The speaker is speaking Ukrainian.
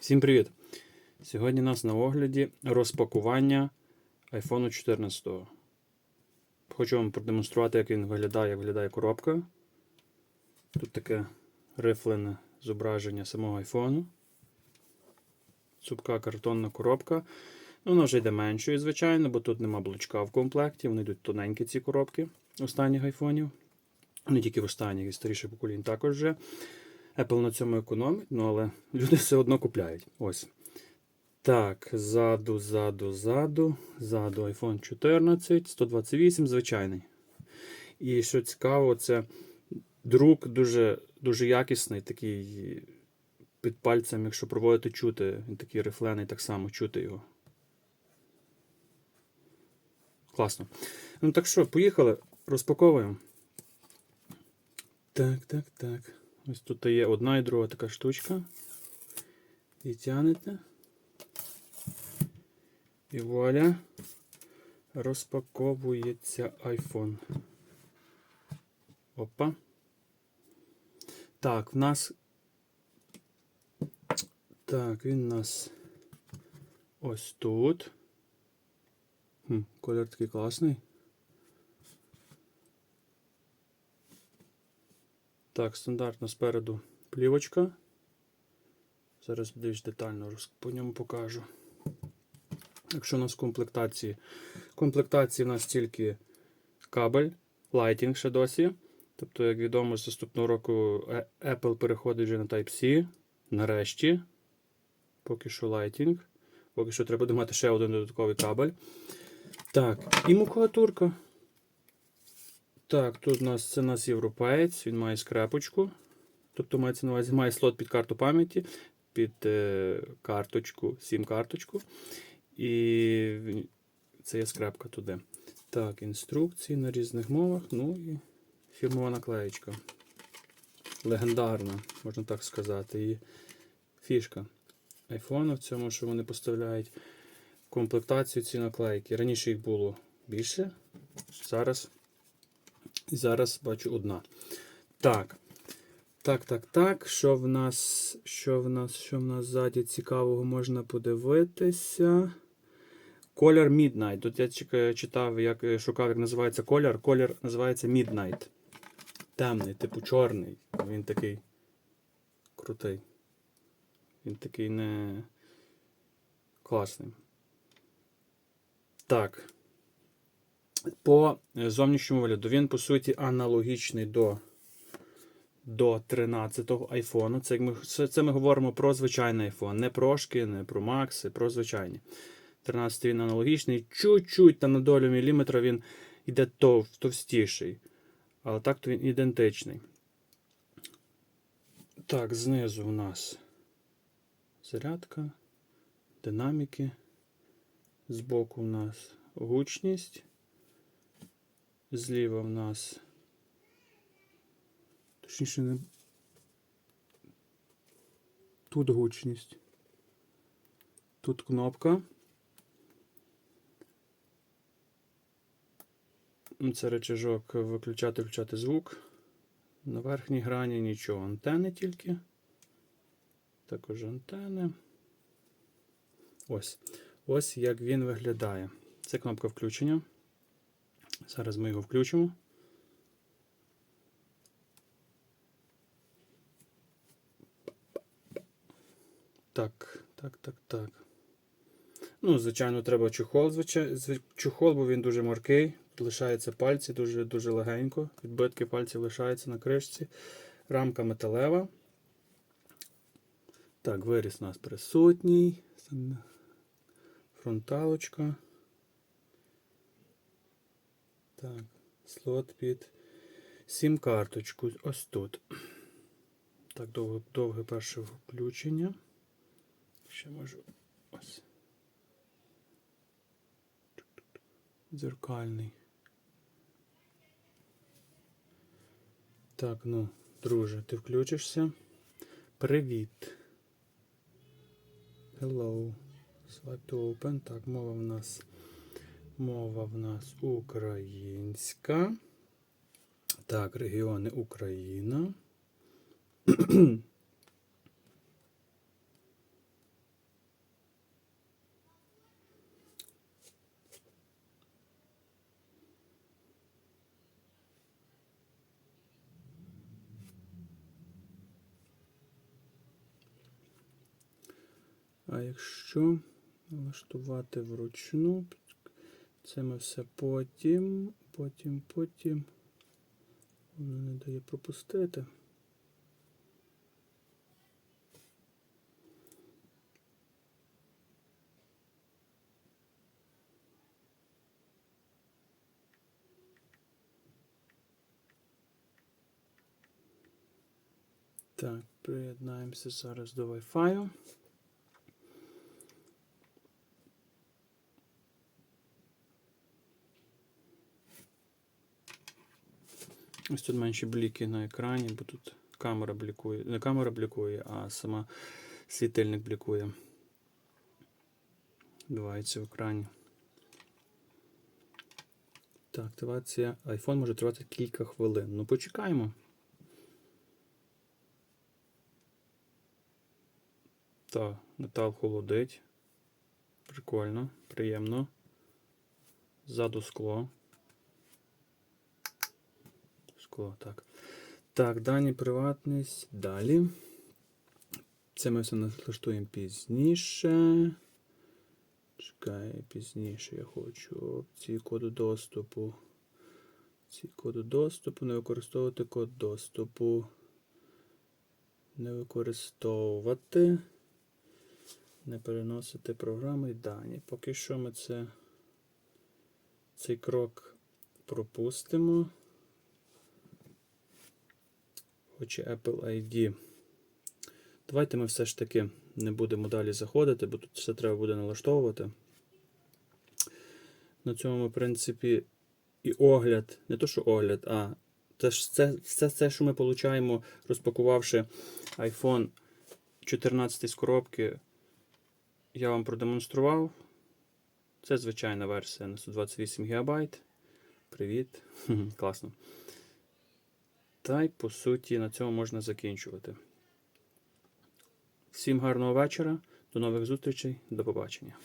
Всім привіт! Сьогодні у нас на огляді розпакування iPhone 14. Хочу вам продемонструвати, як він виглядає, як виглядає коробка. Тут таке рифлене зображення самого iPhone. Цупка картонна коробка. Ну, Вона вже йде меншою, звичайно, бо тут нема блочка в комплекті. Вони йдуть тоненькі ці коробки останніх айфонів. Не тільки в останніх і старіших поколінь також вже. Apple на цьому економить, ну але люди все одно купляють. Ось. Так, ззаду, ззаду, ззаду, ззаду iPhone 14, 128, звичайний. І що цікаво, це друк дуже, дуже якісний, такий під пальцем, якщо проводити чути, він такий рифлений, так само чути його. Класно. Ну так що, поїхали, розпаковуємо. Так, так, так. Ось тут є одна і друга така штучка. І тянете. І вуаля. Розпаковується iPhone. Опа. Так, в нас. Так, він у нас ось тут. Хм, Колір такий класний. Так, стандартно спереду плівочка. Зараз більш детально по ньому покажу. Якщо у нас в комплектації. В комплектації у нас тільки кабель, лайтінг ще досі. Тобто, як відомо, з наступного року е- Apple переходить вже на Type-C. Нарешті. Поки що лайтінг. Поки що треба буде мати ще один додатковий кабель. Так, і макулатурка. Так, тут у нас це у нас європеєць, він має скрепочку. Тобто мається на увазі, має слот під карту пам'яті, під е, карточку, сім-карточку. І це є скрепка туди. Так, інструкції на різних мовах. Ну і фірмова наклеєчка. Легендарна, можна так сказати. І фішка айфону в цьому, що вони поставляють комплектацію ці наклейки. Раніше їх було більше. Зараз і зараз бачу одна. Так. Так, так, так. Що в нас, що в нас, що в нас ззаді цікавого можна подивитися? Колір Midnight. Тут я читав, як е, шукав, як називається колір. Колір називається Midnight. Темний, типу чорний. Він такий крутий. Він такий не класний. Так по е, зовнішньому вигляду він, по суті, аналогічний до до 13-го айфону. Це, ми, це, ми говоримо про звичайний iPhone. Не прошки, не про Макси, про звичайні. 13 він аналогічний. Чуть-чуть там на долю міліметра він йде тов, товстіший. Але так то він ідентичний. Так, знизу у нас зарядка, динаміки. Збоку у нас гучність. Зліва в нас. Точніше, не. Тут гучність. Тут кнопка. Ну, Це речажок виключати включати звук. На верхній грані нічого. Антени тільки. Також антени. Ось. Ось як він виглядає. Це кнопка включення. Зараз ми його включимо. Так, так, так, так. Ну, звичайно, треба чохол, звичай... зв- чохол, бо він дуже моркий. Лишаються пальці дуже дуже легенько. Відбитки пальців лишаються на кришці. Рамка металева. Так, виріс у нас присутній. Фронталочка. Так, слот під сім карточку. Ось тут. Так, довге, довге перше включення. Ще можу. Ось. Дзеркальний. Так, ну, друже, ти включишся. Привіт. Hello. Swipe to open. Так, мова в нас. Мова в нас українська. Так, регіони Україна. А якщо влаштувати вручну, це ми все потім, потім, потім. Воно не дає пропустити. Так, приєднаємося зараз до Wi-Fi. Ось тут менші бліки на екрані, бо тут камера блікує. Не камера блікує, а сама світильник блікує. Відбувається в екрані. Так, активація. iPhone може тривати кілька хвилин. Ну, почекаємо. Так, метал холодить. Прикольно, приємно. Ззаду скло. Скло, так. Так, дані приватність. Далі. Це ми все налаштуємо пізніше. Чекай, пізніше я хочу опції коду доступу. Ці коду доступу, не використовувати код доступу. Не використовувати. Не переносити програми і дані. Поки що ми це, цей крок пропустимо. Хоче Apple ID. Давайте ми все ж таки не будемо далі заходити, бо тут все треба буде налаштовувати. На цьому, в принципі, і огляд, не то, що огляд, а це, все це, що ми отримуємо, розпакувавши iPhone 14 з коробки, я вам продемонстрував. Це звичайна версія на 128 ГБ. Привіт. Класно. Та й по суті на цьому можна закінчувати. Всім гарного вечора, до нових зустрічей, до побачення.